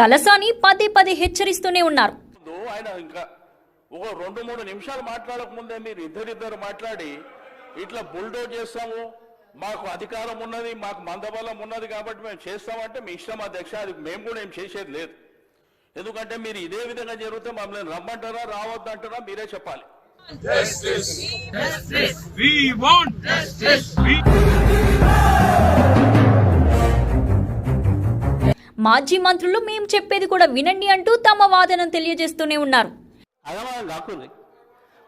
తలసాని పదే పదే హెచ్చరిస్తూనే ఉన్నారు. ఆయన ఇంకా ఒక రెండు మూడు నిమిషాలు మాట్లాడక ముందే మీరు ఇద్దరిద్దరు మాట్లాడి ఇట్లా బుల్డోజ్ చేస్తాము మాకు అధికారం ఉన్నది మాకు మందబలం ఉన్నది కాబట్టి మేము చేస్తామంటే మీ ఇష్టం అధ్యక్ష అది మేము కూడా ఏం చేసేది లేదు. ఎందుకంటే మీరు ఇదే విధంగా జరిగితే మమ్మల్ని రమ్మంటారా రావద్దంటారా మీరే చెప్పాలి. We want justice. We మాజీ మంత్రులు మేము చెప్పేది కూడా వినండి అంటూ తమ వాదనను తెలియజేస్తూనే ఉన్నారు. అగమానం కాకుంది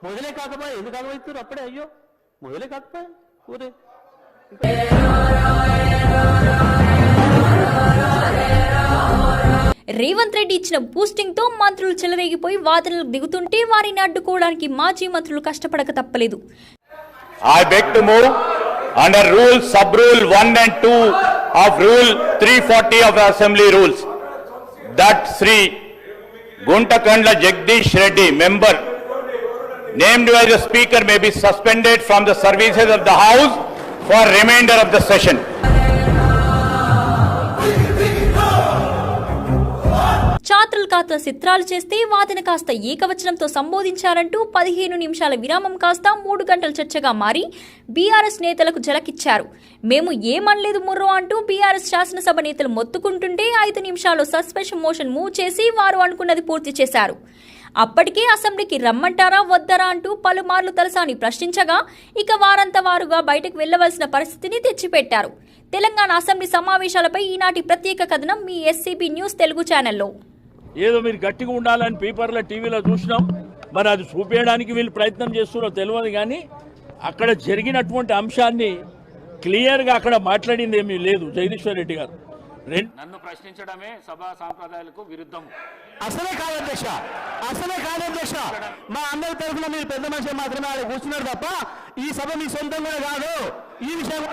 మొదలే కాకపోయా ఎందుకు అగమవుతారు అప్పుడే అయ్యో మొదలే కాకపోయా ఊరే. రేవంత్ రెడ్డి ఇచ్చిన బూస్టింగ్తో మంత్రులు చెలరేగిపోయి వాదనలకు దిగుతుంటే వారిని అడ్డుకోవడానికి మాజీ మంత్రులు కష్టపడక తప్పలేదు. I beg to move under rule, sub-rule 1 and 2 of rule 340 of assembly rules that Sri Guntakandla Jagdish Reddy, member named by the speaker may be suspended from the services of the house for remainder of the session. చాత్రలు కాస్త చిత్రాలు చేస్తే వాదన కాస్త ఏకవచనంతో సంబోధించారంటూ పదిహేను నిమిషాల విరామం కాస్త మూడు గంటల చర్చగా మారి బీఆర్ఎస్ నేతలకు జలకిచ్చారు. మేము ఏమనలేదు ముర్రో అంటూ బీఆర్ఎస్ శాసనసభ నేతలు మొత్తుకుంటుంటే ఐదు నిమిషాలు సస్పెన్షన్ మోషన్ మూవ్ చేసి వారు అనుకున్నది పూర్తి చేశారు. అప్పటికే అసెంబ్లీకి రమ్మంటారా వద్దరా అంటూ పలుమార్లు తలసాని ప్రశ్నించగా ఇక వారంతా వారుగా బయటకు వెళ్ళవలసిన పరిస్థితిని తెచ్చిపెట్టారు. తెలంగాణ అసెంబ్లీ సమావేశాలపై ఈనాటి ప్రత్యేక కథనం మీ ఎస్సీబీ న్యూస్ తెలుగు ఛానల్లో. ఏదో మీరు గట్టిగా ఉండాలని పేపర్లో టీవీలో చూసినాం. మరి అది చూపించడానికి వీళ్ళు ప్రయత్నం చేస్తున్నారో తెలియదు కానీ అక్కడ జరిగినటువంటి అంశాన్ని క్లియర్గా అక్కడ మాట్లాడింది ఏమీ లేదు జగదీశ్వర్ రెడ్డి గారు. రెండు నన్ను ప్రశ్నించడమే సభా సాంప్రదాయాలకు విరుద్ధం అసలే కాదు అధ్యక్ష అసలే కాదు అధ్యక్ష. మా అందరి తరఫున మీరు పెద్ద మనిషి మాత్రమే ఆడ కూర్చున్నారు తప్ప ఈ సభ మీ సొంతం కూడా కాదు. ఈ విషయం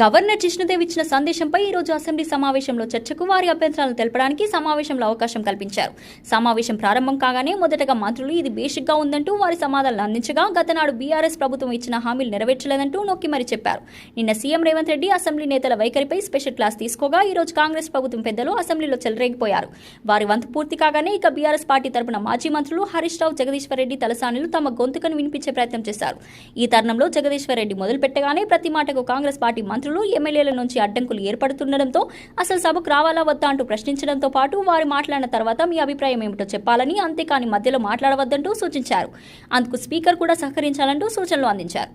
గవర్నర్ కృష్ణదేవ్ ఇచ్చిన సందేశంపై ఈ రోజు అసెంబ్లీ సమావేశంలో చర్చకు వారి అభ్యంతరాలను తెలపడానికి సమావేశంలో అవకాశం కల్పించారు. సమావేశం ప్రారంభం కాగానే మొదటగా మంత్రులు ఇది బేసిక్గా ఉందంటూ వారి సమాధానాలు అందించగా గతనాడు బీఆర్ఎస్ ప్రభుత్వం ఇచ్చిన హామీలు నెరవేర్చలేదంటూ నొక్కిమరి చెప్పారు. నిన్న సీఎం రేవంత్ రెడ్డి అసెంబ్లీ నేతల వైఖరిపై స్పెషల్ క్లాస్ తీసుకోగా ఈ రోజు కాంగ్రెస్ ప్రభుత్వం పెద్దలు అసెంబ్లీలో చెలరేగిపోయారు. వారి వంతు పూర్తి కాగానే ఇక బీఆర్ఎస్ పార్టీ తరపున మాజీ మంత్రులు హరీష్ రావు జగదీశ్వర్ రెడ్డి తలసానిలు తమ గొంతుకను వినిపించే ప్రయత్నం చేశారు. ఈ తరుణంలో జగదీశ్వర్ రెడ్డి మొదలు పెట్టగానే ప్రతి మాటకు కాంగ్రెస్ పార్టీ మంత్రులు ఎమ్మెల్యేల నుంచి అడ్డంకులు ఏర్పడుతుండటంతో అసలు సభకు రావాలా వద్దా అంటూ ప్రశ్నించడంతో పాటు వారు మాట్లాడిన తర్వాత మీ అభిప్రాయం ఏమిటో చెప్పాలని అంతేకాని మధ్యలో మాట్లాడవద్దంటూ సూచించారు. అందుకు స్పీకర్ కూడా సహకరించాలంటూ సూచనలు అందించారు.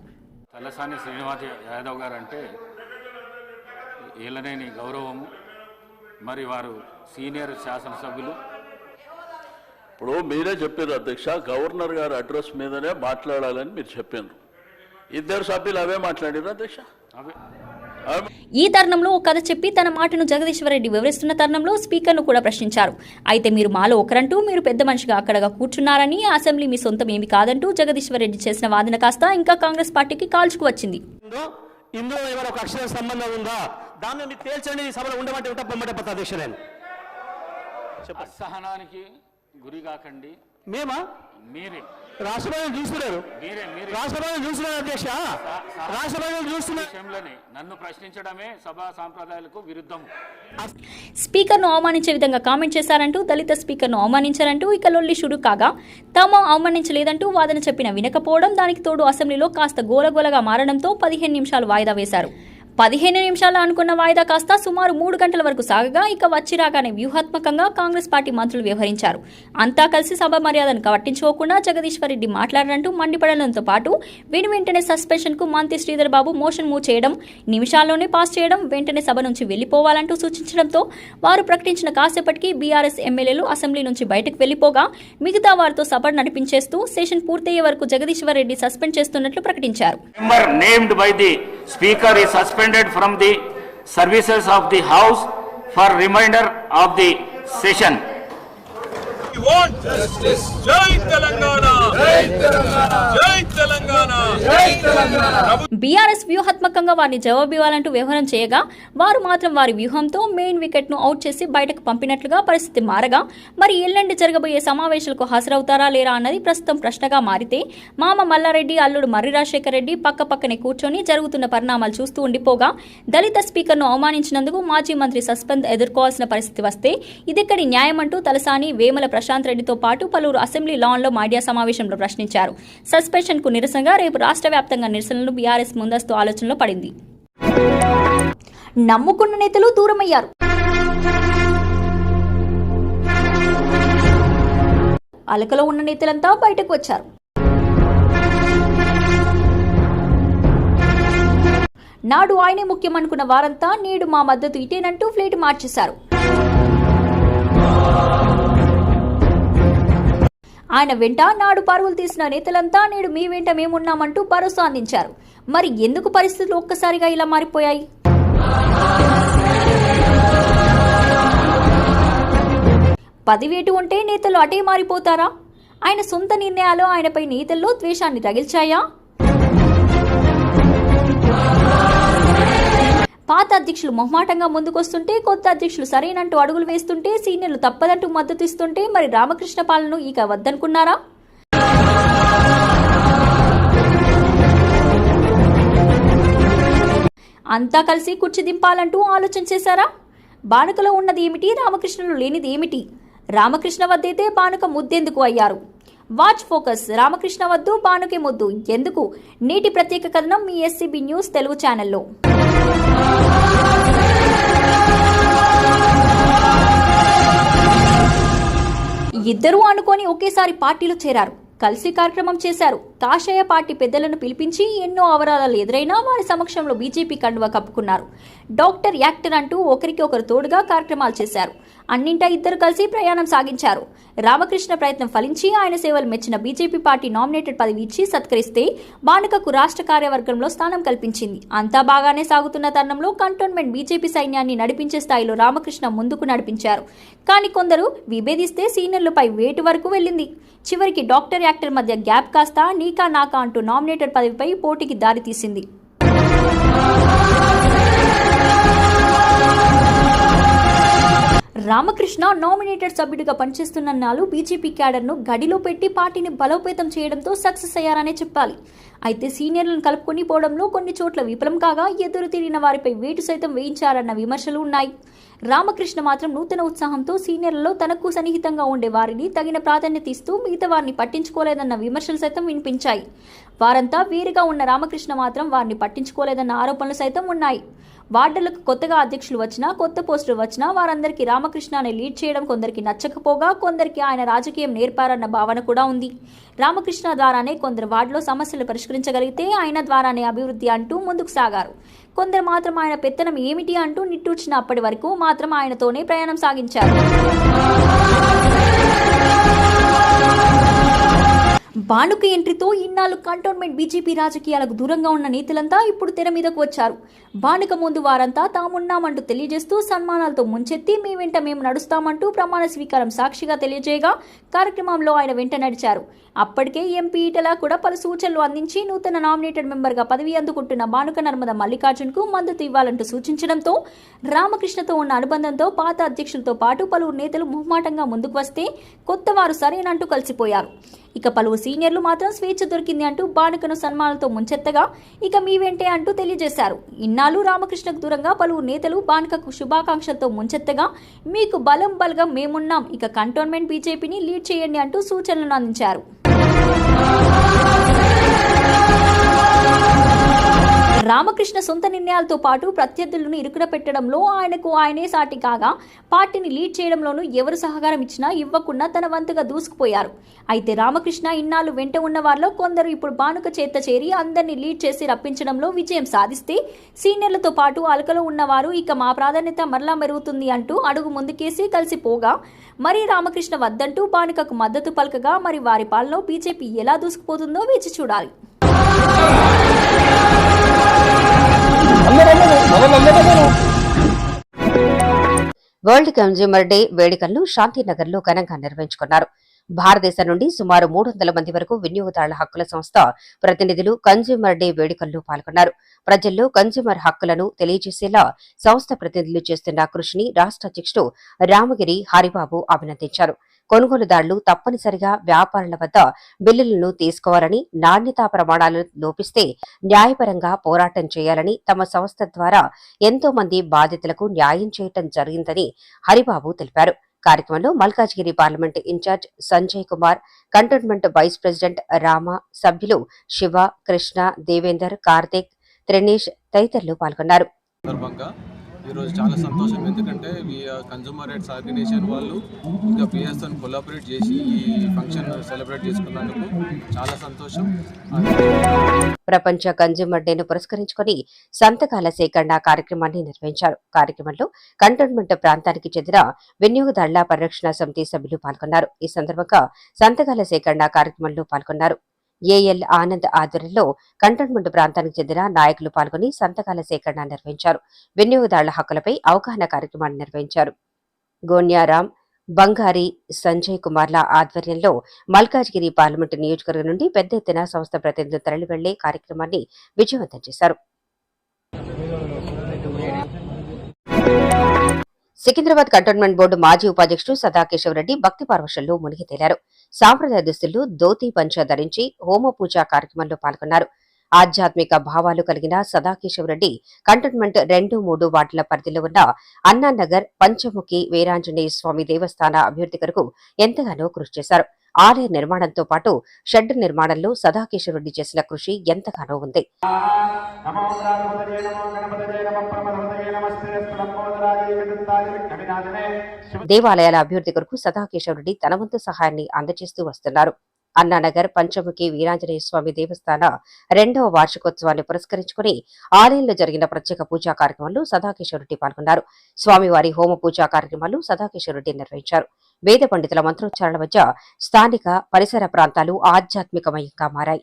తలసాని శ్రీనివాస్ యాదవ్ గారు అంటే ఏలనేని గౌరవము మరి వారు సీనియర్ శాసనసభ్యులు. ఇప్పుడు మీరే చెప్పారు అధ్యక్ష గవర్నర్ గారి అడ్రస్ మీదనే మాట్లాడాలని మీరు చెప్పారు. ఇద్దరు సభ్యులు అవే మాట్లాడారు అధ్యక్ష? అవే. ఈ తరుణంలో ఓ కథ చెప్పి తన మాటను జగదీశ్వర్ రెడ్డి వివరిస్తున్న తరుణంలో స్పీకర్ను కూడా ప్రశ్నించారు. అయితే మీరు మాలో ఒకరంటూ మీరు పెద్ద మనిషిగా అక్కడగా కూర్చున్నారని అసెంబ్లీ మీ సొంతం ఏమి కాదంటూ జగదీశ్వర్ రెడ్డి చేసిన వాదన కాస్త ఇంకా కాంగ్రెస్ పార్టీకి కాల్చుకు వచ్చింది. ఉందో ఇందులో ఏమైనా ఒక అక్షర సంబంధం ఉందా? దాన్ని మీరు తేల్చండి ఈ సభలో ఉండమంటే ఉంటా పొమ్మంటే పోతా అధ్యక్ష నేను. అసహనానికి గురి కాకండి. మేమా? మీరే. రాష్ట్రపతిని చూస్తున్నారు. మీరే మీరే. రాష్ట్రపతిని చూస్తున్నారు అధ్యక్ష. చూస్తున్నారు విషయంలోనే నన్ను ప్రశ్నించడమే సభా సాంప్రదాయాలకు విరుద్ధం. స్పీకర్ను అవమానించే విధంగా కామెంట్ చేశారంటూ దళిత స్పీకర్ను అవమానించారంటూ ఇక లొల్లి షురు కాగా తాము అవమానించలేదంటూ వాదన చెప్పిన వినకపోవడం దానికి తోడు అసెంబ్లీలో కాస్త గోలగోలగా మారడంతో పదిహేను నిమిషాలు వాయిదా వేశారు. పదిహేను నిమిషాలు అనుకున్న వాయిదా కాస్త సుమారు మూడు గంటల వరకు సాగగా ఇక వచ్చి రాగానే వ్యూహాత్మకంగా కాంగ్రెస్ పార్టీ మంత్రులు వ్యవహరించారు. అంతా కలిసి సభ మర్యాదను పట్టించుకోకుండా జగదీశ్వరరెడ్డి రెడ్డి మండిపడడంతో పాటు వెను వెంటనే సస్పెన్షన్కు మంత్రి శ్రీధర్ బాబు మోషన్ మూవ్ చేయడం నిమిషాల్లోనే పాస్ చేయడం వెంటనే సభ నుంచి వెళ్ళిపోవాలంటూ సూచించడంతో వారు ప్రకటించిన కాసేపటికి బీఆర్ఎస్ ఎమ్మెల్యేలు అసెంబ్లీ నుంచి బయటకు వెళ్ళిపోగా మిగతా వారితో సభ నడిపించేస్తూ సెషన్ పూర్తయ్యే వరకు జగదీశ్వర్ రెడ్డి సస్పెండ్ చేస్తున్నట్లు ప్రకటించారు. Suspended from the services of the house for remainder of the session. Want జై తెలంగాణ. జై తెలంగాణ. బీఆర్ఎస్ వ్యూహాత్మకంగా వారిని జవాబివ్వాలంటూ వ్యవహారం చేయగా వారు మాత్రం వారి వ్యూహంతో మెయిన్ వికెట్ను అవుట్ చేసి బయటకు పంపినట్లుగా పరిస్థితి మారగా మరి ఎల్లుండి జరగబోయే సమావేశాలకు హాజరవుతారా లేరా అన్నది ప్రస్తుతం ప్రశ్నగా మారితే మామ మల్లారెడ్డి అల్లుడు మర్రి రాజశేఖర రెడ్డి పక్క పక్కనే కూర్చొని జరుగుతున్న పరిణామాలు చూస్తూ ఉండిపోగా దళిత స్పీకర్ను అవమానించినందుకు మాజీ మంత్రి సస్పెండ్ ఎదుర్కోవాల్సిన పరిస్థితి వస్తే ఇదెక్కడి న్యాయమంటూ తలసాని వేమల ప్రశ్న ప్రశాంత్ రెడ్డితో పాటు పలువురు అసెంబ్లీ లాన్లో మీడియా సమావేశంలో ప్రశ్నించారు. సస్పెన్షన్కు నిరసనగా రేపు రాష్ట్ర వ్యాప్తంగా నిరసనలు బీఆర్ఎస్ ముందస్తు ఆలోచనలో పడింది. నమ్ముకున్న నేతలు దూరమయ్యారు. అలకలో ఉన్న నేతలంతా బయటకు వచ్చారు. నాడు ఆయనే ముఖ్యమనుకున్న వారంతా నేడు మా మద్దతు ఇటేనంటూ ఫ్లేట్ మార్చేశారు. ఆయన వెంట నాడు పరుగులు తీసిన నేతలంతా నేడు మీ వెంట మేమున్నామంటూ భరోసా అందించారు. మరి ఎందుకు పరిస్థితులు ఒక్కసారిగా ఇలా మారిపోయాయి? పదివేటు ఉంటే నేతలు అటే మారిపోతారా? ఆయన సొంత నిర్ణయాలు ఆయనపై నేతల్లో ద్వేషాన్ని తగిల్చాయా? పాత అధ్యక్షులు మొహమాటంగా ముందుకొస్తుంటే కొత్త అధ్యక్షులు సరైనంటూ అడుగులు వేస్తుంటే సీనియర్లు తప్పదంటూ మద్దతు ఇస్తుంటే మరి రామకృష్ణ పాలను ఇక వద్దనుకున్నారా? అంతా కలిసి కుర్చీ దింపాలంటూ ఆలోచన చేశారా? బాణకలో ఉన్నది ఏమిటి? రామకృష్ణలో లేనిది ఏమిటి? రామకృష్ణ వద్దైతే బాణుక ముద్దెందుకు అయ్యారు? వాచ్ ఫోకస్ రామకృష్ణ వద్దు బాణుకే ముద్దు. ఎందుకు? నేటి ప్రత్యేక కథనం మీ ఎస్సీబీ న్యూస్ తెలుగు ఛానల్లో. ఇద్దరూ అనుకొని ఒకేసారి పార్టీలో చేరారు. కలిసి కార్యక్రమం చేశారు. తాషయ పార్టీ పెద్దలను పిలిపించి ఎన్నో అవరాధాలు ఎదురైనా వారి సమక్షంలో బీజేపీ కండువా కప్పుకున్నారు. డాక్టర్ యాక్టర్ అంటూ ఒకరికి ఒకరు తోడుగా కార్యక్రమాలు చేశారు. అన్నింటా ఇద్దరు కలిసి ప్రయాణం సాగించారు. రామకృష్ణ ప్రయత్నం ఫలించి ఆయన సేవలు మెచ్చిన బీజేపీ పార్టీ నామినేటెడ్ పదవి ఇచ్చి సత్కరిస్తే బానుకకు రాష్ట్ర కార్యవర్గంలో స్థానం కల్పించింది. అంతా బాగానే సాగుతున్న తరుణంలో కంటోన్మెంట్ బీజేపీ సైన్యాన్ని నడిపించే స్థాయిలో రామకృష్ణ ముందుకు నడిపించారు. కానీ కొందరు విభేదిస్తే సీనియర్లపై వేటు వరకు వెళ్ళింది. చివరికి డాక్టర్ యాక్టర్ మధ్య గ్యాప్ కాస్త నీకా నాకా అంటూ నామినేటెడ్ పదవిపై పోటీకి దారితీసింది. రామకృష్ణ నామినేటెడ్ సభ్యుడిగా పనిచేస్తున్న నాలు బీజేపీ క్యాడర్ను గడిలో పెట్టి పార్టీని బలోపేతం చేయడంతో సక్సెస్ అయ్యారనే చెప్పాలి. అయితే సీనియర్లను కలుపుకొని పోవడంలో కొన్ని చోట్ల విఫలం కాగా ఎదురు తిరిగిన వారిపై వేటు సైతం వేయించారన్న విమర్శలు ఉన్నాయి. రామకృష్ణ మాత్రం నూతన ఉత్సాహంతో సీనియర్లలో తనకు సన్నిహితంగా ఉండే వారిని తగిన ప్రాధాన్యత ఇస్తూ మిగతా వారిని పట్టించుకోలేదన్న విమర్శలు సైతం వినిపించాయి. వారంతా వేరుగా ఉన్న రామకృష్ణ మాత్రం వారిని పట్టించుకోలేదన్న ఆరోపణలు సైతం ఉన్నాయి. వార్డులకు కొత్తగా అధ్యక్షులు వచ్చినా కొత్త పోస్టులు వచ్చినా వారందరికీ రామకృష్ణని లీడ్ చేయడం కొందరికి నచ్చకపోగా కొందరికి ఆయన రాజకీయం నేర్పారన్న భావన కూడా ఉంది. రామకృష్ణ ద్వారానే కొందరు వార్డులో సమస్యలు పరిష్కరించగలిగితే ఆయన ద్వారానే అభివృద్ధి అంటూ ముందుకు సాగారు. కొందరు మాత్రం ఆయన పెత్తనం ఏమిటి అంటూ నిట్టూర్చిన అప్పటి వరకు మాత్రం ఆయనతోనే ప్రయాణం సాగించారు. బానుక ఎంట్రీతో ఇన్నాళ్ళు కంటోన్మెంట్ బీజేపీ రాజకీయాలకు దూరంగా ఉన్న నేతలంతా ఇప్పుడు తెర మీదకు వచ్చారు. బానుక ముందు వారంతా తామున్నామంటూ తెలియజేస్తూ సన్మానాలతో ముంచెత్తి మీ వెంట మేము నడుస్తామంటూ ప్రమాణ స్వీకారం సాక్షిగా తెలియజేయగా కార్యక్రమంలో ఆయన వెంట నడిచారు. అప్పటికే ఎంపీ ఈటలా కూడా పలు సూచనలు అందించి నూతన నామినేటెడ్ మెంబర్గా పదవి అందుకుంటున్న బానుక నర్మద మల్లికార్జున్కు మద్దతు ఇవ్వాలంటూ సూచించడంతో రామకృష్ణతో ఉన్న అనుబంధంతో పాత అధ్యక్షులతో పాటు పలువురు నేతలు ముహమాటంగా ముందుకు వస్తే కొత్త వారు సరేనంటూ కలిసిపోయారు. ఇక పలువురు సీనియర్లు మాత్రం స్వేచ్ఛ దొరికింది అంటూ బానుకను సన్మానాలతో ముంచెత్తగా ఇక మీ వెంటే అంటూ తెలియజేశారు. ఇన్నాళ్ళు రామకృష్ణకు దూరంగా పలువురు నేతలు బాణికకు శుభాకాంక్షలతో ముంచెత్తగా మీకు బలం బలగం మేమున్నాం ఇక కంటోన్మెంట్ బీజేపీని లీడ్ చేయండి అంటూ సూచనలను అందించారు. రామకృష్ణ సొంత నిర్ణయాలతో పాటు ప్రత్యర్థులను ఇరుకున పెట్టడంలో ఆయనకు ఆయనే సాటి కాగా పార్టీని లీడ్ చేయడంలోనూ ఎవరు సహకారం ఇచ్చినా ఇవ్వకుండా తన వంతుగా దూసుకుపోయారు. అయితే రామకృష్ణ ఇన్నాళ్ళు వెంట ఉన్న వారిలో కొందరు ఇప్పుడు బానుక చేత చేరి అందరినీ లీడ్ చేసి రప్పించడంలో విజయం సాధిస్తే సీనియర్లతో పాటు అలకలో ఉన్నవారు ఇక మా ప్రాధాన్యత మరలా మెరుగుతుంది అంటూ అడుగు ముందుకేసి కలిసిపోగా మరి రామకృష్ణ వద్దంటూ బానుకకు మద్దతు పలకగా మరి వారి పాలనలో బీజేపీ ఎలా దూసుకుపోతుందో వేచి చూడాలి. వరల్డ్ కన్జ్యూమర్ డే వేడుకలను శాంతినగర్లో ఘనంగా నిర్వహించుకున్నారు. భారతదేశం నుండి సుమారు మూడు వందల మంది వరకు వినియోగదారుల హక్కుల సంస్థ ప్రతినిధులు కన్జ్యూమర్ డే వేడుకల్లో పాల్గొన్నారు. ప్రజల్లో కన్జ్యూమర్ హక్కులను తెలియజేసేలా సంస్థ ప్రతినిధులు చేస్తున్న కృషిని రాష్ట్ర అధ్యక్షుడు రామగిరి హరిబాబు అభినందించారు. కొనుగోలుదారులు తప్పనిసరిగా వ్యాపారుల వద్ద బిల్లులను తీసుకోవాలని నాణ్యతా ప్రమాణాలు లోపిస్తే న్యాయపరంగా పోరాటం చేయాలని తమ సంస్థ ద్వారా ఎంతో మంది బాధితులకు న్యాయం చేయటం జరిగిందని హరిబాబు తెలిపారు. కార్యక్రమంలో Malkajgiri parliament in-charge Sanjay Kumar cantonment vice president Rama సభ్యులు శివ కృష్ణ దేవేందర్ కార్తిక్ త్రినేష్ తదితరులు పాల్గొన్నారు. ఈరోజు చాలా సంతోషం. ఎందుకంటే కన్జ్యూమర్ రైట్స్ ఆర్గనైజేషన్ వాళ్ళు ఇంకా పిఎస్తో కొలాబరేట్ చేసి ఈ ఫంక్షన్ సెలబ్రేట్ చేసుకున్నందుకు చాలా సంతోషం. ప్రపంచ కన్జ్యూమర్ డేను పురస్కరించుకుని సంతకాల సేకరణ కార్యక్రమాన్ని నిర్వహించారు. కార్యక్రమంలో కంటోన్మెంట్ ప్రాంతానికి చెందిన వినియోగదారుల పరిరక్షణ సమితి సభ్యులు పాల్గొన్నారు. ఈ సందర్భంగా సంతకాల సేకరణ కార్యక్రమంలో పాల్గొన్నారు. ఏఎల్ ఆనంద్ ఆధ్వర్యంలో కంటోన్మెంట్ ప్రాంతానికి చెందిన నాయకులు పాల్గొని సంతకాల సేకరణ నిర్వహించారు. వినియోగదారుల హక్కులపై అవగాహన కార్యక్రమాన్ని నిర్వహించారు. గోన్యారాం బంగారి సంజయ్ కుమార్ల ఆధ్వర్యంలో మల్కాజ్గిరి పార్లమెంటు నియోజకవర్గం నుండి పెద్ద ఎత్తున సంస్థ ప్రతినిధులు తరలివెళ్ళే కార్యక్రమాన్ని విజయవంతం చేశారు. సికింద్రాబాద్ కంటోన్మెంట్ బోర్డు మాజీ ఉపాధ్యక్షుడు సదాకేశవ రెడ్డి భక్తి పార్వశంలో మునిగి తేలారు. సాంప్రదాయ దుస్తులు ధోతి పంచ ధరించి హోమ పూజా కార్యక్రమంలో పాల్గొన్నారు. ఆధ్యాత్మిక భావాలు కలిగిన సదాకేశవరెడ్డి కంటోన్మెంట్ రెండు మూడు వార్డుల పరిధిలో ఉన్న అన్నానగర్ పంచముఖి వీరాంజనేయ స్వామి దేవస్థాన అభివృద్ధి కొరకు ఎంతగానో కృషి చేశారు. ఆలయ నిర్మాణంతో పాటు షెడ్ నిర్మాణంలో సదాకేశవరెడ్డి చేసిన కృషి ఎంతగానో ఉంది. దేవాలయాల అభివృద్ధి కొరకు సదాకేశవరెడ్డి తన వంతు సహాయాన్ని అందజేస్తూ వస్తున్నారు. అన్నానగర్ పంచముఖి వీరాంజనేయ స్వామి దేవస్థాన రెండవ వార్షికోత్సవాన్ని పురస్కరించుకుని ఆలయంలో జరిగిన ప్రత్యేక పూజా కార్యక్రమంలో సదాకేశ్వరరెడ్డి పాల్గొన్నారు. స్వామివారి హోమ పూజా కార్యక్రమాలు సదాకేశ్వరరెడ్డి నిర్వహించారు. వేద పండితుల మంత్రోచ్చారణ మధ్య స్థానిక పరిసర ప్రాంతాలు ఆధ్యాత్మికమయంగా మారాయి.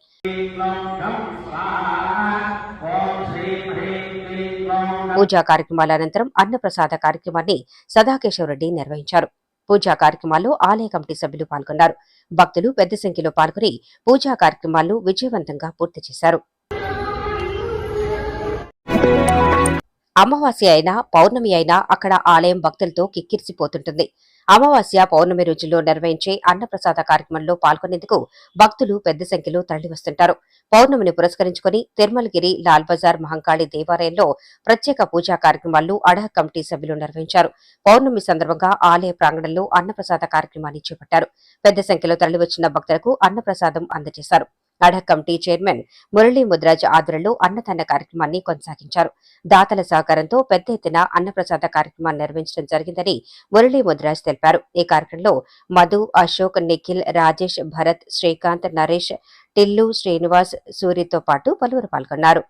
పూజా కార్యక్రమాల అనంతరం అన్నప్రసాద కార్యక్రమాన్ని సదాకేశవరెడ్డి నిర్వహించారు. పూజా కార్యక్రమాల్లో ఆలయ కమిటీ సభ్యులు పాల్గొన్నారు. భక్తులు పెద్ద సంఖ్యలో పాల్గొని పూజా కార్యక్రమాలను విజయవంతంగా పూర్తి చేశారు. అమావాస్య అయినా పౌర్ణమి అయినా అక్కడ ఆలయం భక్తులతో కిక్కిరిసిపోతుంటుంది. అమావాస్య పౌర్ణమి రోజుల్లో నిర్వహించే అన్నప్రసాద కార్యక్రమంలో పాల్గొనేందుకు భక్తులు పెద్ద సంఖ్యలో తరలివస్తుంటారు. పౌర్ణమిని పురస్కరించుకుని తిరుమలగిరి లాల్ బజార్ మహంకాళి దేవాలయంలో ప్రత్యేక పూజా కార్యక్రమాలను అడా కమిటీ సభ్యులు నిర్వహించారు. పౌర్ణమి సందర్భంగా ఆలయ ప్రాంగణంలో అన్నప్రసాద కార్యక్రమాన్ని చేపట్టారు. పెద్ద సంఖ్యలో తరలివచ్చిన భక్తులకు అన్నప్రసాదం అందజేశారు. Ad hoc committee chairman Murali Mudraj ఆధ్వర్యంలో అన్నదాన కార్యక్రమాన్ని కొనసాగించారు. దాతల సహకారంతో పెద్ద ఎత్తున అన్నప్రసాద కార్యక్రమాన్ని నిర్వహించడం జరిగిందని మురళీ ముద్రాజ్ తెలిపారు. ఈ కార్యక్రమంలో మధు అశోక్ నిఖిల్ రాజేష్ భరత్ శ్రీకాంత్ నరేష్ టిల్లు శ్రీనివాస్ సూరితో పాటు పలువురు పాల్గొన్నారు.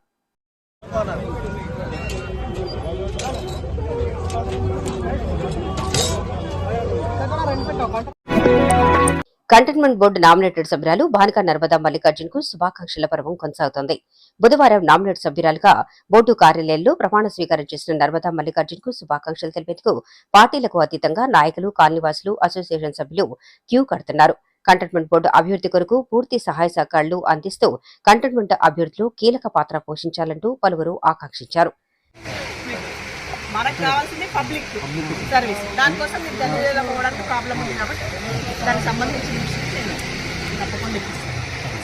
కంటైన్మెంట్ బోర్డు నామినేటెడ్ సభ్యురాలు భానుక నర్మదా మల్లికార్జున్కు శుభాకాంక్షల పర్వం కొనసాగుతోంది. బుధవారం నామినేట్ సభ్యురాలుగా బోర్డు కార్యాలయంలో ప్రమాణ స్వీకారం చేసిన నర్మదా మల్లికార్జున్కు శుభాకాంక్షలు తెలిపేందుకు పార్టీలకు అతీతంగా నాయకులు కాలనీవాసులు అసోసియేషన్ సభ్యులు క్యూ కడుతున్నారు. కంటైన్మెంట్ బోర్డు అభివృద్ధి కొరకు పూర్తి సహాయ సహకారాలు అందిస్తూ కంటైన్మెంట్ అభివృద్ధిలో కీలక పాత్ర పోషించాలంటూ పలువురు ఆకాంక్షించారు. మనకు కావాల్సింది పబ్లిక్ సర్వీస్. దానికోసం మీరు ఢిల్లీలో పోవడానికి ప్రాబ్లం ఉంది కాబట్టి దానికి సంబంధించిన విషయం నేను తప్పకుండా ఇప్పిస్తాను.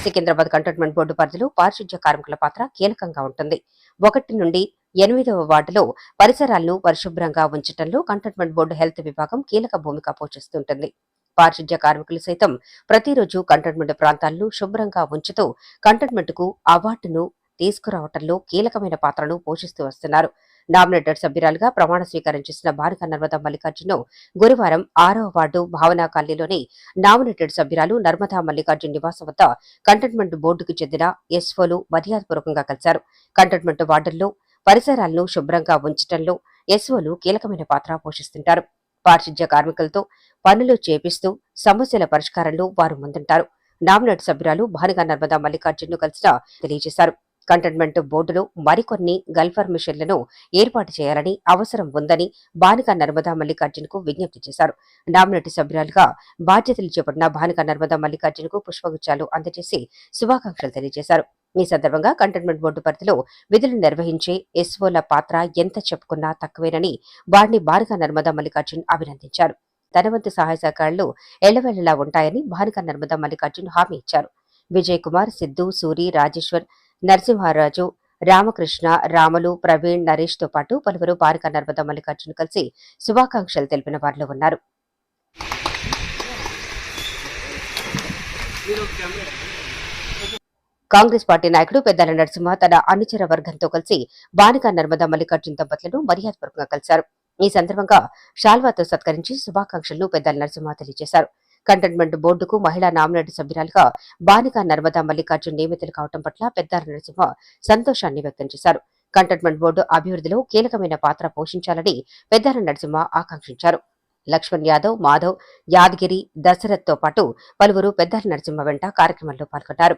సికింద్రాబాద్ కంటోన్మెంట్ బోర్డు పరిధిలో పారిశుధ్య కార్మికుల పాత్ర కీలకంగా ఉంటుంది. ఒకటి నుండి ఎనిమిదవ వార్డులో పరిసరాలను పరిశుభ్రంగా ఉంచడంలో కంటోన్మెంట్ బోర్డు హెల్త్ విభాగం కీలక భూమిక పోషిస్తుంటుంది. పారిశుధ్య కార్మికులు సైతం ప్రతిరోజు కంటోన్మెంట్ ప్రాంతాలను శుభ్రంగా ఉంచుతూ కంటోన్మెంట్కు అవార్డును తీసుకురావడంలో కీలకమైన పాత్రను పోషిస్తూ వస్తున్నారు. నామినేటెడ్ సభ్యురాలుగా ప్రమాణ స్వీకారం చేసిన బాలిక నర్మదా మల్లికార్జును గురువారం ఆరవ వార్డు భావనా కాలనీలోని నామినేటెడ్ సభ్యురాలు నర్మదా మల్లికార్జున్ నివాసం వద్ద కంటైన్మెంట్ బోర్డుకు చెందిన ఎస్ఓలు మర్యాదపూర్వకంగా కలిశారు. కంటైన్మెంట్ వార్డుల్లో పరిసరాలను శుభ్రంగా ఉంచడంలో ఎస్ఓలు కీలకమైన పాత్ర పోషిస్తుంటారు. పారిశుధ్య కార్మికులతో పనులు చేపిస్తూ సమస్యల పరిష్కారంలో వారు ముందుంటారు. నామినేట్ సభ్యురాలు భానుగా నర్మదా మల్లికార్జున్ కలిసిన తెలియజేశారు. కంటైన్మెంట్ బోర్డులో మరికొన్ని గల్ఫర్ మిషన్లను ఏర్పాటు చేయాలని అవసరం ఉందని బానిక నర్మదా మల్లికార్జునకు విజ్ఞప్తి చేశారు. నామినేట్ సభ్యురాలుగా బాధ్యతలు చేపట్టిన బానిక నర్మదా మల్లికార్జునకు పుష్పగుచ్చాలు అందజేసి శుభాకాంక్షలు తెలియజేశారు. ఈ సందర్భంగా కంటైన్మెంట్ బోర్డు పరిధిలో విధులు నిర్వహించే ఎస్ఓల పాత్ర ఎంత చెప్పుకున్నా తక్కువేనని వారిని బాలిక నర్మదా మల్లికార్జున్ అభినందించారు. ధనవంతు సహాయ సహకారాలు ఎల్లవెల్లలా ఉంటాయని బాలిక నర్మదా మల్లికార్జున్ హామీ ఇచ్చారు. విజయ్ కుమార్ సిద్ధు సూరి రాజేశ్వర్ నరసింహారాజు రామకృష్ణ రాములు ప్రవీణ్ నరేష్తో పాటు పలువురు బారిక నర్మద మల్లికార్జున్ కలిసి శుభాకాంక్షలు తెలిపిన వారిలో ఉన్నారు. కాంగ్రెస్ పార్టీ నాయకుడు పెద్దల నరసింహ తన అనుచర వర్గంతో కలిసి బానిక నర్మదా మల్లికార్జున దంపతులను మర్యాదపూర్వకంగా కలిశారు. ఈ సందర్భంగా షాల్వాతో సత్కరించి శుభాకాంక్షలను పెద్దల నరసింహ తెలియజేశారు. కంటైన్మెంట్ బోర్డుకు మహిళా నామినేట్ సభ్యురాలుగా బానిక నర్మదా మల్లికార్జున్ నియమితులు కావడం పట్ల పెద్దాల నరసింహ సంతోషాన్ని వ్యక్తం చేశారు. కంటైన్మెంట్ బోర్డు అభివృద్ధిలో కీలకమైన పాత్ర పోషించాలని పెద్దాల నరసింహ ఆకాంక్షించారు. లక్ష్మణ్ యాదవ్ మాధవ్ యాదగిరి దశరథ్తో పాటు పలువురు పెద్దాల నరసింహ వెంట కార్యక్రమంలో పాల్గొన్నారు.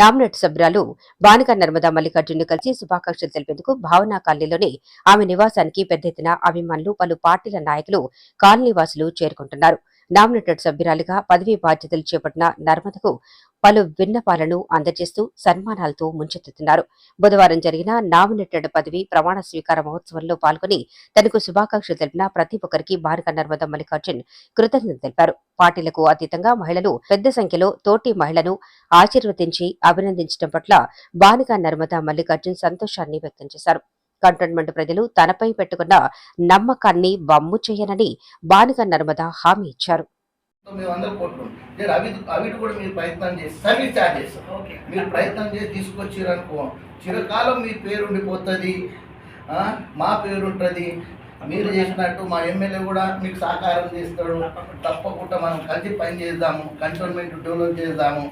నామినేట్ సభ్యురాలు బానిక నర్మదా మల్లికార్జున్ కలిసి శుభాకాంక్షలు తెలిపేందుకు భావనా కాలనీలోని ఆమె నివాసానికి పెద్ద ఎత్తున అభిమానులు పలు పార్టీల నాయకులు కాలనీవాసులు చేరుకుంటున్నారు. నామినేటెడ్ సభ్యురాలిగా పదవీ బాధ్యతలు చేపట్టిన నర్మదకు పలు విన్నపాలను అందజేస్తూ సన్మానాలతో ముంచెత్తుతున్నారు. బుధవారం జరిగిన నామినేటెడ్ పదవి ప్రమాణ స్వీకార మహోత్సవంలో పాల్గొని తనకు శుభాకాంక్షలు తెలిపిన ప్రతి ఒక్కరికి బాలిక నర్మదా మల్లికార్జున్ కృతజ్ఞతలు తెలిపారు. పార్టీలకు అతీతంగా మహిళలు పెద్ద సంఖ్యలో తోటి మహిళను ఆశీర్వదించి అభినందించడం పట్ల బాలిక నర్మదా మల్లికార్జున్ సంతోషాన్ని వ్యక్తం చేశారు. కంటోన్మెంట్ ప్రజలు తనపై పెట్టుకున్న నమ్మకాన్ని బమ్ము చేయనని బాలిక నర్మదా హామీ ఇచ్చారు. తొమ్మిది వందల కోట్లు అవి అవి కూడా మీరు ప్రయత్నం చేసి సర్వీస్ ఛార్జెస్ మీరు ప్రయత్నం చేసి తీసుకొచ్చిరనుకో చిరకాలం మీ పేరు ఉండిపోతుంది మా పేరు ఉంటుంది మీరు చేసినట్టు మా ఎమ్మెల్యే కూడా మీకు సహకారం చేస్తాడు. తప్పకుండా. మనం కలిసి పని చేద్దాము కంటోన్మెంట్ డెవలప్ చేద్దాము.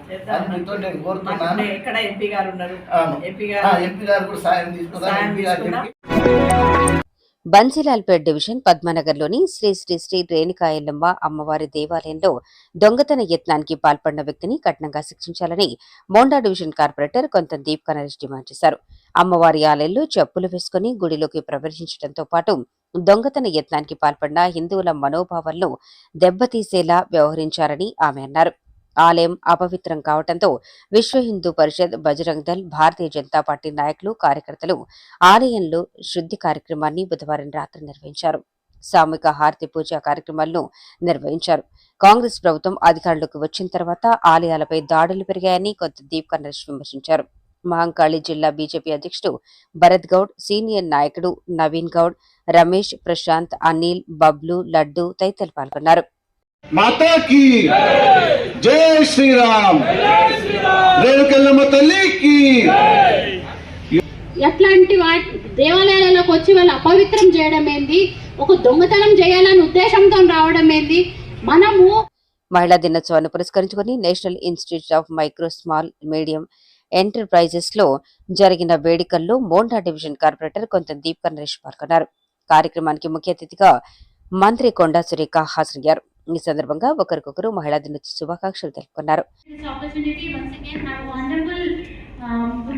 మీతో నేను కోరుతున్నాను. ఎంపీ గారు కూడా సాయం తీసుకుందాం. ఎంపీ గారు బన్సీలాల్పేట్ డివిజన్ పద్మనగర్లోని శ్రీ శ్రీ శ్రీ రేణుకా అమ్మవారి దేవాలయంలో దొంగతన యత్నానికి పాల్పడిన వ్యక్తిని కఠినంగా శిక్షించాలని మోండా డివిజన్ కార్పొరేటర్ కొంత దీప్ కనరేష్ డిమాండ్ చేశారు. అమ్మవారి ఆలయంలో చెప్పులు వేసుకుని గుడిలోకి ప్రవేశించడంతో పాటు దొంగతన యత్నానికి పాల్పడిన హిందువుల మనోభావాలను దెబ్బతీసేలా వ్యవహరించారని ఆమె అన్నారు. ఆలయం అపవిత్రం కావడంతో విశ్వ హిందూ పరిషత్ బజరంగ్ దళ్ భారతీయ జనతా పార్టీ నాయకులు కార్యకర్తలు ఆలయంలో శుద్ధి కార్యక్రమాన్ని బుధవారం రాత్రి నిర్వహించారు. సామూహిక హారతి పూజ కార్యక్రమాలను నిర్వహించారు. కాంగ్రెస్ ప్రభుత్వం అధికారంలోకి వచ్చిన తర్వాత ఆలయాలపై దాడులు పెరిగాయని కొంత దీప్ విమర్శించారు. మహంకాళి జిల్లా బీజేపీ అధ్యక్షుడు భరత్ గౌడ్ సీనియర్ నాయకుడు నవీన్ గౌడ్ రమేష్ ప్రశాంత్ అనిల్ బబ్లు లడ్డు తదితరులు పాల్గొన్నారు. మాతాకి జై శ్రీరామ్ రేణుకెళ్ళమ్మ తల్లికి ఎట్లాంటి వాటి దేవాలయాలలోకి వచ్చి వాళ్ళు అపవిత్రం చేయడం ఏంది? ఒక దొంగతనం చేయాలని ఉద్దేశంతో రావడం ఏంది? మనము మహిళా దినోత్సవాన్ని పురస్కరించుకొని national institute of micro small medium ఎంటర్ప్రైజెస్లో జరిగిన వేడుకల్లో మోండా డివిజన్ కార్పొరేటర్ కొంత దీప్ నరేష్ పాల్గొన్నారు. కార్యక్రమానికి ముఖ్య అతిథిగా మంత్రి కొండా సురేఖ హాజరయ్యారు. ఈ సందర్భంగా ఒకరికొకరు మహిళా దినోత్సవ శుభాకాంక్షలు తెలుపుకున్నారు. Um.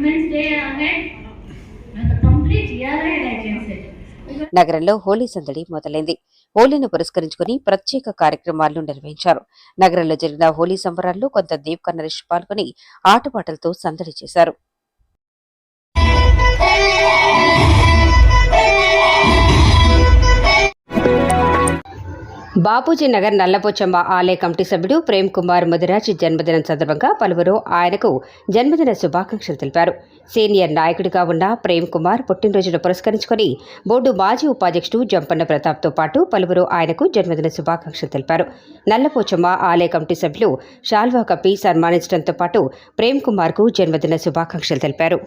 నగరంలో హోలీ సందడి మొదలైంది. హోలీని పురస్కరించుకుని ప్రత్యేక కార్యక్రమాలను నిర్వహించారు. నగరంలో జరిగిన హోలీ సంబరాల్లో కొంత దీప్ కన్నరేష్ పాల్గొని ఆటపాటలతో సందడి చేశారు. బాపూజీ నగర్ నల్లపోచమ్మ ఆలయ కమిటీ సభ్యుడు ప్రేమ్ కుమార్ ముదిరాజ్ జన్మదినం సందర్భంగా పలువురు ఆయనకు జన్మదిన శుభాకాంక్షలు తెలిపారు. సీనియర్ నాయకుడిగా ఉన్న ప్రేమ్ కుమార్ పుట్టినరోజును పురస్కరించుకొని బోర్డు మాజీ ఉపాధ్యక్షుడు జంపన్న ప్రతాప్తో పాటు పలువురు ఆయనకు జన్మదిన శుభాకాంక్షలు తెలిపారు. నల్లపోచమ్మ ఆలయ కమిటీ సభ్యులు షాల్వా కప్పి సన్మానించడంతో పాటు ప్రేమ్ కుమార్కు జన్మదిన శుభాకాంక్షలు తెలిపారు.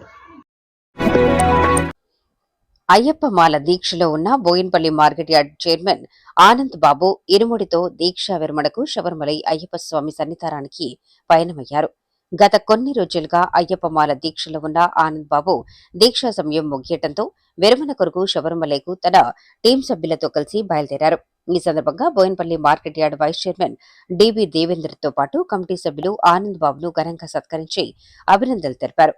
అయ్యప్పమాల దీక్షలో ఉన్న Boinpally market yard chairman Anand Babu ఇరుముడితో దీక్షా విరమణకు శబరిమలై అయ్యప్ప స్వామి సన్నిధానానికి పయనమయ్యారు. గత కొన్ని రోజులుగా అయ్యప్పమాల దీక్షలో ఉన్న ఆనంద్ బాబు దీక్షా సమయం ముగియటంతో విరమణ కొరకు శబరిమలైకు తన టీం సభ్యులతో కలిసి బయలుదేరారు. ఈ సందర్భంగా Bowenpally market yard vice chairman DB దేవేందర్తో పాటు కమిటీ సభ్యులు ఆనంద్ బాబును ఘనంగా సత్కరించి అభినందనలు తెలిపారు.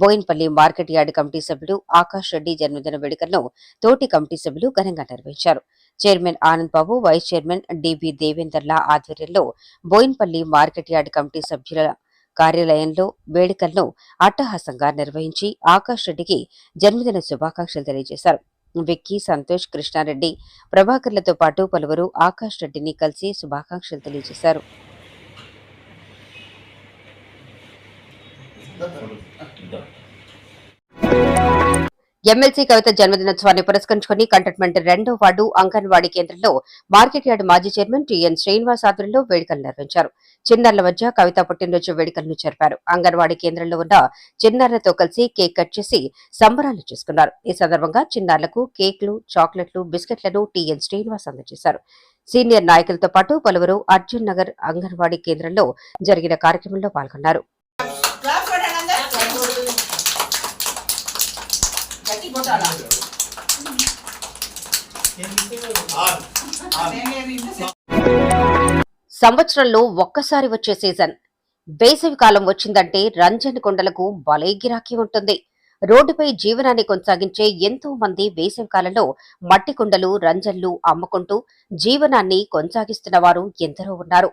బోయిన్పల్లి మార్కెట్ యార్డ్ కమిటీ సభ్యుడు ఆకాష్ రెడ్డి జన్మదిన వేడుకలను తోటి కమిటీ సభ్యులు ఘనంగా నిర్వహించారు. Chairman Anand Babu vice chairman DB దేవేందర్ల ఆధ్వర్యంలో బోయిన్పల్లి మార్కెట్ యార్డ్ కమిటీ సభ్యుల కార్యాలయంలో వేడుకలను అట్టహాసంగా నిర్వహించి ఆకాష్ రెడ్డికి జన్మదిన శుభాకాంక్షలు తెలియజేశారు. విక్కీ సంతోష్ కృష్ణారెడ్డి ప్రభాకర్లతో పాటు పలువురు ఆకాష్ రెడ్డిని కలిసి శుభాకాంక్షలు తెలియజేశారు. ఎమ్మెల్సీ కవిత జన్మదినోత్సవాన్ని పురస్కరించుకుని కంటోన్మెంట్ రెండో వార్డు అంగన్వాడీ కేంద్రంలో మార్కెట్ యార్డ్ మాజీ చైర్మన్ టిఎన్ శ్రీనివాస్ ఆధ్వర్యంలో వేడుకలు నిర్వహించారు. చిన్నారుల మధ్య కవిత పుట్టినరోజు వేడుకలను జరిపారు. అంగన్వాడీ కేంద్రంలో ఉన్న చిన్నారులతో కలిసి కేక్ కట్ చేసి సంబరాలు చేసుకున్నారు. ఈ సందర్భంగా చిన్నారులకు కేక్లు చాక్లెట్లు బిస్కెట్లను టిఎన్ శ్రీనివాస్ అందజేశారు. సీనియర్ నాయకులతో పాటు పలువురు అర్జున్ నగర్ అంగన్వాడీ కేంద్రంలో జరిగిన కార్యక్రమంలో పాల్గొన్నారు. సంవత్సరంలో ఒక్కసారి వచ్చే సీజన్. వేసవి కాలం వచ్చిందంటే రంజన్ కొండలకు భలే గిరాకీ ఉంటుంది. రోడ్డుపై జీవనాన్ని కొనసాగించే ఎంతో మంది వేసవి కాలంలో మట్టి కుండలు రంజన్లు అమ్ముకుంటూ జీవనాన్ని కొనసాగిస్తున్న వారు ఎందరో ఉన్నారు.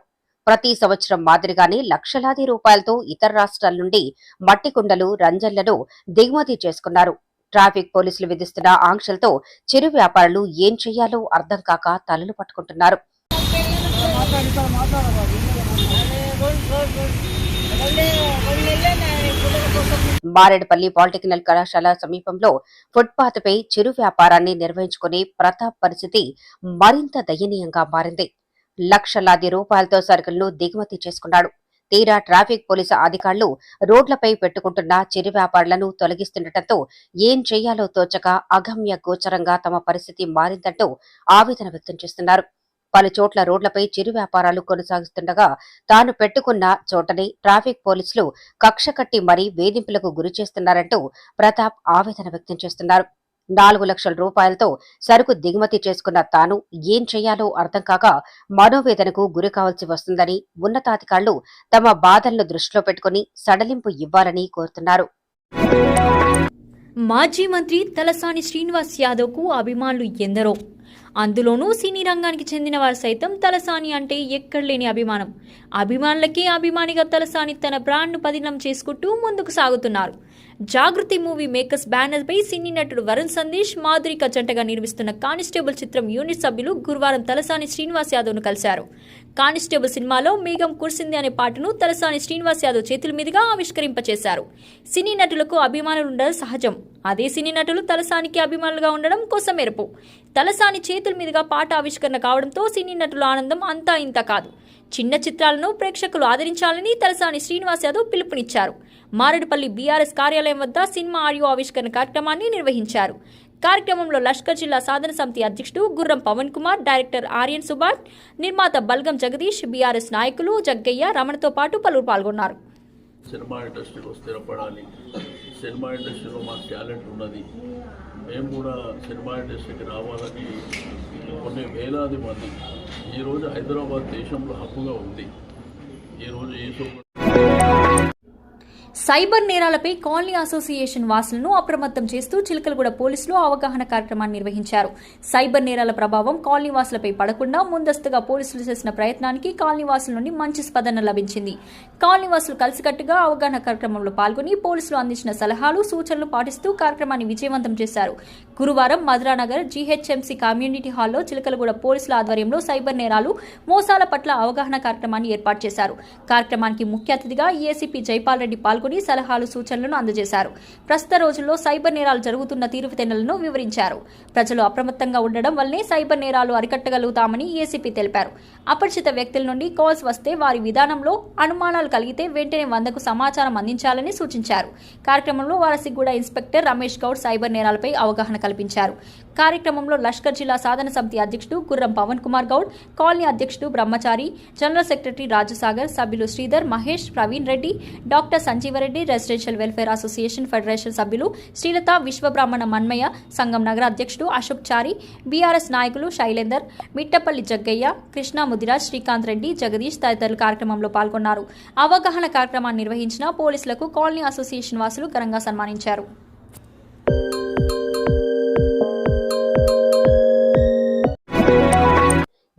ప్రతి సంవత్సరం మాదిరిగానే లక్షలాది రూపాయలతో ఇతర రాష్ట్రాల నుండి మట్టి కుండలు రంజన్లను దిగుమతి చేసుకున్నారు. ట్రాఫిక్ పోలీసులు విధిస్తున్న ఆంక్షలతో చిరు వ్యాపారులు ఏం చేయాలో అర్థం కాక తలలు పట్టుకుంటున్నారు. మారేడుపల్లి పాలిటెక్నికల్ కళాశాల సమీపంలో ఫుట్పాత్ పై చిరు వ్యాపారాన్ని నిర్వహించుకునే ప్రతాప్ పరిస్థితి మరింత దయనీయంగా మారింది. లక్షలాది రూపాయలతో సరుకులను దిగుమతి చేసుకున్నాడు. తీరా ట్రాఫిక్ పోలీసు అధికారులు రోడ్లపై పెట్టుకుంటున్న చిరు వ్యాపారులను తొలగిస్తుండటంతో ఏం చేయాలో తోచక అగమ్య గోచరంగా తమ పరిస్థితి మారిందంటూ ఆవేదన వ్యక్తం చేస్తున్నారు. పలు చోట్ల రోడ్లపై చిరు వ్యాపారాలు కొనసాగిస్తుండగా తాను పెట్టుకున్న చోటనే ట్రాఫిక్ పోలీసులు కక్ష కట్టి మరీ వేధింపులకు గురి చేస్తున్నారంటూ ప్రతాప్ ఆవేదన వ్యక్తం చేస్తున్నారు. నాలుగు లక్షల రూపాయలతో సరుకు దిగుమతి చేసుకున్న తాను ఏం చేయాలో అర్థం కాక మనోవేదనకు గురి కావాల్సి వస్తుందని ఉన్నతాధికారులు తమ బాధలను దృష్టిలో పెట్టుకుని సడలింపు ఇవ్వాలని కోరుతున్నారు. మాజీ మంత్రి తలసాని శ్రీనివాస్ యాదవ్కు అభిమానులు ఎందరో. అందులోనూ సినీ రంగానికి చెందిన వారు సైతం తలసాని అంటే ఎక్కడలేని అభిమానం. అభిమానులకే అభిమానిగా తలసాని తన బ్రాండ్ను పదిలం చేసుకుంటూ ముందుకు సాగుతున్నారు. జాగృతి మూవీ మేకర్స్ బ్యానర్ పై సినీ నటుడు వరుణ్ సందేశ్ మాధురిక జంటగా నిర్మిస్తున్న కానిస్టేబుల్ చిత్రం యూనిట్ సభ్యులు గురువారం తలసాని శ్రీనివాస్ యాదవ్ను కలిశారు. కానిస్టేబుల్ సినిమాలో మేఘం కురిసింది అనే పాటను తలసాని శ్రీనివాస్ యాదవ్ చేతుల మీదుగా ఆవిష్కరింపచేశారు. సినీ నటులకు అభిమానులు ఉండడం సహజం. అదే సినీ నటులు తలసానికి అభిమానులుగా ఉండడం కోసం మెరుపు తలసాని చేతుల మీదుగా పాట ఆవిష్కరణ కావడంతో సినీ నటుల ఆనందం అంతా ఇంత కాదు. చిన్న చిత్రాలను ప్రేక్షకులు ఆదరించాలని తలసాని శ్రీనివాస్ యాదవ్ పిలుపునిచ్చారు. మారేడుపల్లి బీఆర్ఎస్ కార్యాలయం వద్ద సినిమా ఆడియో ఆవిష్కరణ కార్యక్రమాన్ని నిర్వహించారు. కార్యక్రమంలో లష్కర్ జిల్లా సాధన సమితి అధ్యక్షుడు గుర్రం పవన్ కుమార్ డైరెక్టర్ ఆర్యన్ సుభాష్ నిర్మాత బల్గం జగదీష్ బీఆర్ఎస్ నాయకులు జగ్గయ్య రమణతో పాటు పలువురు పాల్గొన్నారు. సినిమా ఇండస్ట్రీలో స్థిరపడాలి. సినిమా ఇండస్ట్రీలో మా టాలెంట్ ఉన్నది. మేము కూడా సినిమా ఇండస్ట్రీకి రావాలని కొన్ని వేలాది మంది ఈరోజు హైదరాబాద్ దేశంలో హక్కుగా ఉంది. ఈరోజు ఈ సూపర్ సైబర్ నేరాలపై కాలనీ అసోసియేషన్ వాసులను అప్రమత్తం చేస్తూ చిలకలగూడ పోలీసులు అవగాహన కార్యక్రమాన్ని నిర్వహించారు. సైబర్ నేరాల ప్రభావం కాలనీ వాసులపై పడకుండా ముందస్తుగా పోలీసులు చేసిన ప్రయత్నానికి కాలనీ వాసుల నుండి మంచి స్పందన లభించింది. కాలనీ వాసులు కలిసికట్టుగా అవగాహన కార్యక్రమంలో పాల్గొని పోలీసులు అందించిన సలహాలు సూచనలు పాటిస్తూ కార్యక్రమాన్ని విజయవంతం చేశారు. గురువారం మధురానగర్ జీహెచ్ఎంసీ కమ్యూనిటీ హాల్లో చిలకలగూడ పోలీసుల ఆధ్వర్యంలో సైబర్ నేరాలు మోసాల పట్ల అవగాహన కార్యక్రమాన్ని ఏర్పాటు చేశారు. కార్యక్రమానికి ముఖ్య అతిథిగా ఏసీపీ జైపాల్ రెడ్డి పాల్గొన్నారు పాల్గొని సలహాలు సూచనలను అందజేశారు. ప్రస్తుత రోజుల్లో సైబర్ నేరాలు జరుగుతున్న తీరుతెన్నులను వివరించారు. ప్రజలు అప్రమత్తంగా ఉండడం వల్లే సైబర్ నేరాలు అరికట్టగలుగుతామని ఏసీపీ తెలిపారు. అపరిచిత వ్యక్తుల నుండి కాల్స్ వస్తే వారి విధానంలో అనుమానాలు కలిగితే వెంటనే వందకు సమాచారం అందించాలని సూచించారు. కార్యక్రమంలో వారసిగూడ ఇన్స్పెక్టర్ రమేష్ గౌడ్ సైబర్ నేరాలపై అవగాహన కల్పించారు. కార్యక్రమంలో లష్కర్ జిల్లా సాధన సమితి అధ్యక్షుడు గుర్రం పవన్ కుమార్ గౌడ్ కాలనీ అధ్యక్షుడు బ్రహ్మచారి జనరల్ సెక్రటరీ రాజుసాగర్ సభ్యులు Sridhar Mahesh Praveen Reddy doctor Sanjeeva Reddy residential welfare association federation సభ్యులు శ్రీలత విశ్వబ్రాహ్మణ మన్మయ సంఘం నగర అధ్యక్షుడు అశోక్ చారి బీఆర్ఎస్ నాయకులు శైలేందర్ మిట్టపల్లి జగ్గయ్య కృష్ణా ముదిరాజ్ శ్రీకాంత్ రెడ్డి జగదీష్ తదితరులు కార్యక్రమంలో పాల్గొన్నారు. అవగాహన కార్యక్రమాన్ని నిర్వహించిన పోలీసులకు కాలనీ అసోసియేషన్ వాసులు ఘనంగా సన్మానించారు.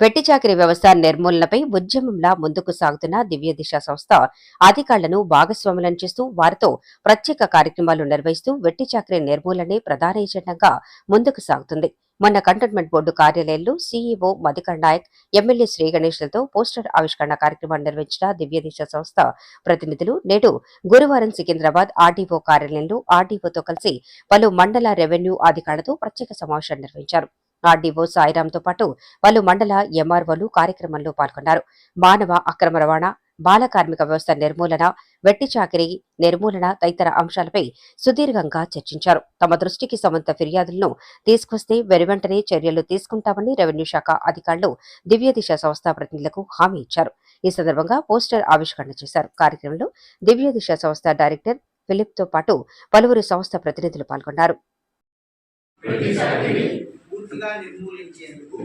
పెట్టిచాకిరి వ్యవస్థ నిర్మూలనపై ఉద్యమంలా ముందుకు సాగుతున్న దివ్యదిశ సంస్థ అధికారులను భాగస్వాములను చేస్తూ వారితో ప్రత్యేక కార్యక్రమాలు నిర్వహిస్తూ వెట్టిచాకిరి నిర్మూలనే ప్రధాన ఎజెండాగా ముందుకు సాగుతుంది. మొన్న కంటోన్మెంట్ బోర్డు కార్యాలయంలో సీఈఓ మధుకర్ నాయక్ ఎమ్మెల్యే శ్రీ గణేష్లతో పోస్టర్ ఆవిష్కరణ కార్యక్రమాన్ని నిర్వహించిన దివ్యదిశ సంస్థ ప్రతినిధులు నేడు గురువారం సికింద్రాబాద్ ఆర్డీఓ కార్యాలయంలో ఆర్డీఓతో కలిసి పలు మండల రెవెన్యూ అధికారులతో ప్రత్యేక సమావేశం నిర్వహించారు. ఆర్డీఓ సాయిరాంతో పాటు పలు మండల ఎంఆర్ఓలు కార్యక్రమంలో పాల్గొన్నారు. మానవ అక్రమ రవాణా బాల కార్మిక వ్యవస్థ నిర్మూలన వెట్టి చాకరీ నిర్మూలన తదితర అంశాలపై సుదీర్ఘంగా చర్చించారు. తమ దృష్టికి సమంత ఫిర్యాదులను తీసుకొస్తే వెనువెంటనే చర్యలు తీసుకుంటామని రెవెన్యూ శాఖ అధికారులు దివ్యదిశ సంస్థ ప్రతినిధులకు హామీ ఇచ్చారు. ఈ సందర్భంగా పోస్టర్ ఆవిష్కరణ చేశారు. కార్యక్రమంలో దివ్యదిశ సంస్థ డైరెక్టర్ ఫిలిప్తో పాటు పలువురు సంస్థ ప్రతినిధులు పాల్గొన్నారు. పూర్తిగా నిర్మూలించేందుకు.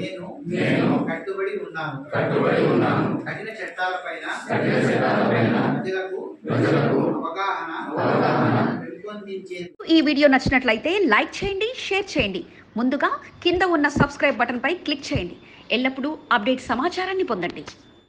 నేను నేను కట్టుబడి ఉన్నాను. కట్టుబడి ఉన్నాను. కఠిన చట్టాలపైన కఠిన చట్టాలపైన ప్రజలకు ప్రజలకు అవగాహన అవగాహన ఈ వీడియో నచ్చినట్లయితే లైక్ చేయండి షేర్ చేయండి. ముందుగా కింద ఉన్న సబ్స్క్రైబ్ బటన్పై క్లిక్ చేయండి. ఎల్లప్పుడూ అప్డేట్ సమాచారాన్ని పొందండి.